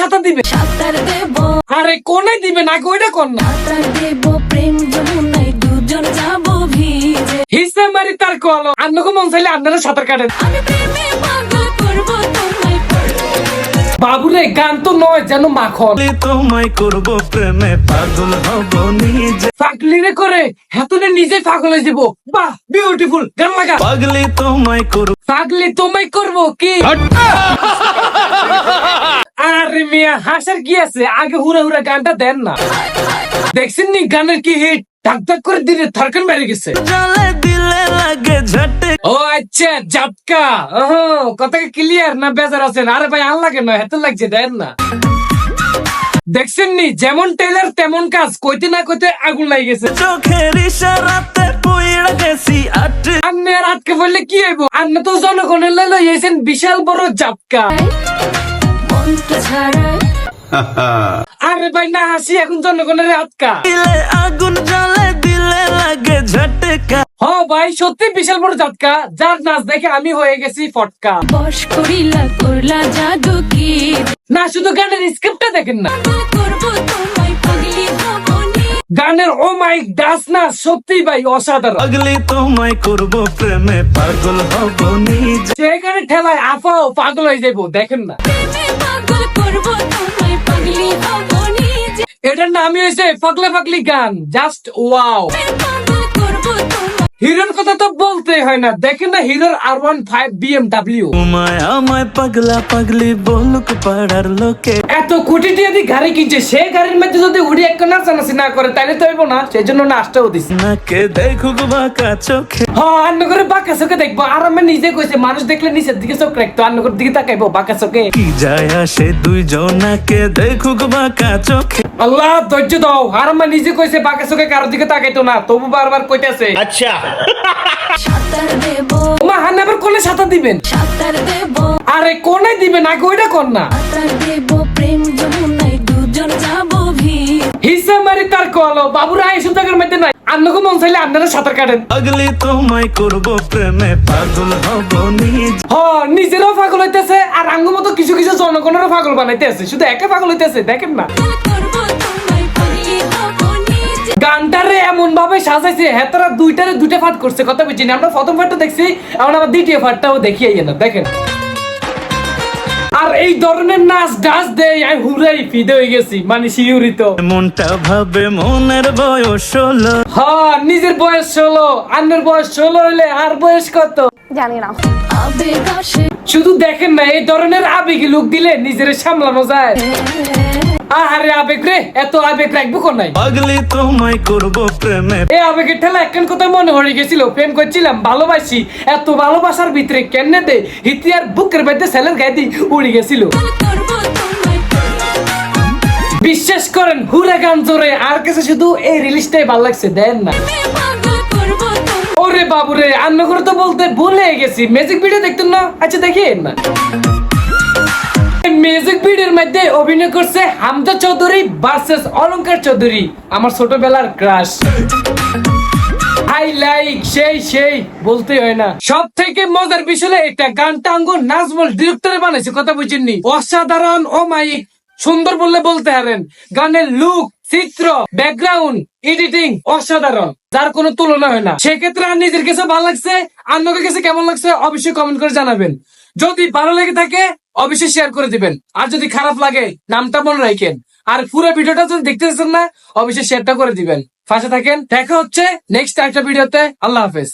সাঁতার দিবে? সাঁতার দেব। আরে কোনে দিবে নাকি ওইটা কর না? সাঁতার দেব প্রেম যমুনায় দুজন যাব ভিজে। হিসে মারি তার কলো আন্নকে মন চাইলে আপনারা সাঁতার কাটেন আমি প্রেমে পাগল করব তোমায় বাবুরে গান তো নয় যেন মাখন। তোমায় করব প্রেমে পাগল হব নিজে। ফাঁকলিরে করে হেতনে নিজে পাগল হয়ে যাব। বাহ বিউটিফুল গান লাগা। পাগলি তোমায় করব। পাগলি তোমায় করব কি? আরে মিয়া হাসার কি আছে? আগে হুরা হুরা গানটা দেন না। দেখছেন নি গানের কি হিট? ধাক ধাক করে দিলে থরকান বেড়ে গেছে। ও আচ্ছা ওহো কথা ক্লিয়ার না বেজার আছেন? আরে ভাই লাগছে দেন না। দেখছেন নি যেমন টেলার তেমন কাজ। কইতে না কইতে আগুন লাগে গেছে। চোখের ইশারাতে পুইড়া গেছি আটে। আপনি আর আটকে পড়লে কি হইব? আপনি তো জনগণের লাই লইয়েছেন বিশাল বড় জাটকা আরে ভাই না হাসি এখন জনগণের আটকা। আগুন জলে দিলে লাগে ঝটকা। হ ভাই সত্যি বিশাল বড় যার নাচ দেখে আমি হয়ে গেছি ফটকা। বস করিলা করলা জাদু কি? না শুধু গানের স্ক্রিপ্টটা দেখেন না। গানের ও মাই ডাস না সত্যি ভাই অসাধারণ। পাগলি তোমায় করব প্রেমে পাগল হব নিজে। ঠেলায় আফাও পাগল হয়ে যাব দেখেন না। এটার নামই হয়েছে পাগলা ফাকলি গান জাস্ট ওয়াও হিরোর কথা তো বলতে হয় না। দেখেন না হিরোর আর ওয়ান ফাইভ বিএমডাব্লিউ আমায় পাগলা পাগলি বলুক পাড়ার লোকে। এত কোটি টাকা দিয়ে গাড়ি কিনছে সে গাড়ির মধ্যে যদি উড়ি একটা নাচানাচি না করে তাহলে তো হইব না। সেই জন্য নাচটাও দিছে নাকে দেখুক বাঁকা চোখে। হ্যাঁ আন্ন করে বাঁকা চোখে দেখব। আর আমি নিজে কইছে মানুষ দেখলে নিচের দিকে চোখ রাখতো আন্ন করে দিকে তাকাইবো বাঁকা চোখে। কি যায় আসে দুইজনাকে দেখুক বাঁকা চোখে। আল্লাহ ধৈর্য দাও আর আমার নিজে কইছে বাঁকা চোখে কারোর দিকে তাকাইতো না। তবু বারবার কইতেছে। সাঁতার দেব। মা হান আবার কোনে সাঁতার দিবেন? সাঁতার দেব। আরে কোনে দিবেন? আগে ওইটা কর না? সাঁতার দেব প্রেম যমুনায় দুজন যাব ভিজে হিসা মারি তার কলো বাবুরা এই সুতাকের মধ্যে নাই। আন্নকে মন চাইলে আপনারা সাঁতার কাটেন। পাগলি তোমায় করব প্রেমে পাগল হব নিজে। হ নিজেরও পাগল হইতেছে আর আঙ্গ মতো কিছু কিছু জনগণেরও পাগল বানাইতেছে। শুধু একে পাগল হইতেছে দেখেন না। গানটারে এমন ভাবে সাজাইছে হেতারা দুইটারে দুইটা ফাট করছে কথা বুঝছি না। আমরা প্রথম ফাটটা দেখছি এখন আবার দ্বিতীয় ফাটটাও দেখিয়ে না দেখেন। আর এই ধরনের নাচ ডান্স দেয় আমি হুরাই ফিদে হয়ে গেছি মানে শিউরিত মনটা ভাবে মনের বয়স হলো হ্যাঁ নিজের বয়স ষোলো আন্নের বয়স ষোলো হইলে আর বয়স কত? জানি না। আবেগ শুধু দেখেন না এই ধরনের আবেগী লোক দিলে নিজের সামলানো যায়। আহারে আবেগ রে এত আবেগ রাখব কোন নাই পাগলি তোমায় করব প্রেমে। এই আবেগের ঠেলা একখান কথা মনে হয়ে গেছিল প্রেম করছিলাম ভালোবাসি। এত ভালোবাসার ভিতরে কেনে দে হিতিয়ার বুকের মধ্যে সেলের গায়ে দিয়ে উড়ে গেছিল। বিশ্বাস করেন হুরা গান জোরে আর কাছে শুধু এই রিলিজটাই ভালো লাগছে দেন না। ওরে বাবুরে আন্ন করে তো বলতে ভুলে গেছি ম্যাজিক ভিডিও দেখতেন না? আচ্ছা দেখেন না। মিউজিক মধ্যে অভিনয় করছে হামজা চৌধুরী ভার্সেস অলংকার চৌধুরী, আমার ছোটবেলার ক্রাশ সুন্দর বললে বলতে পারেন গানের লুক চিত্র ব্যাকগ্রাউন্ড এডিটিং অসাধারণ। যার কোনো তুলনা হয় না। সেক্ষেত্রে আর নিজের কাছে ভালো লাগছে অন্যকে কাছে কেমন লাগছে, অবশ্যই কমেন্ট করে জানাবেন। যদি ভালো লেগে থাকে অবশ্যই শেয়ার করে দিবেন। আর যদি খারাপ লাগে, নামটা মনে রাখেন। আর পুরো ভিডিওটা যদি দেখতে চাচ্ছেন না, অবশ্যই শেয়ারটা করে দিবেন। ফাঁসে থাকেন। দেখা হচ্ছে নেক্সট একটা ভিডিওতে। আল্লাহ হাফেজ।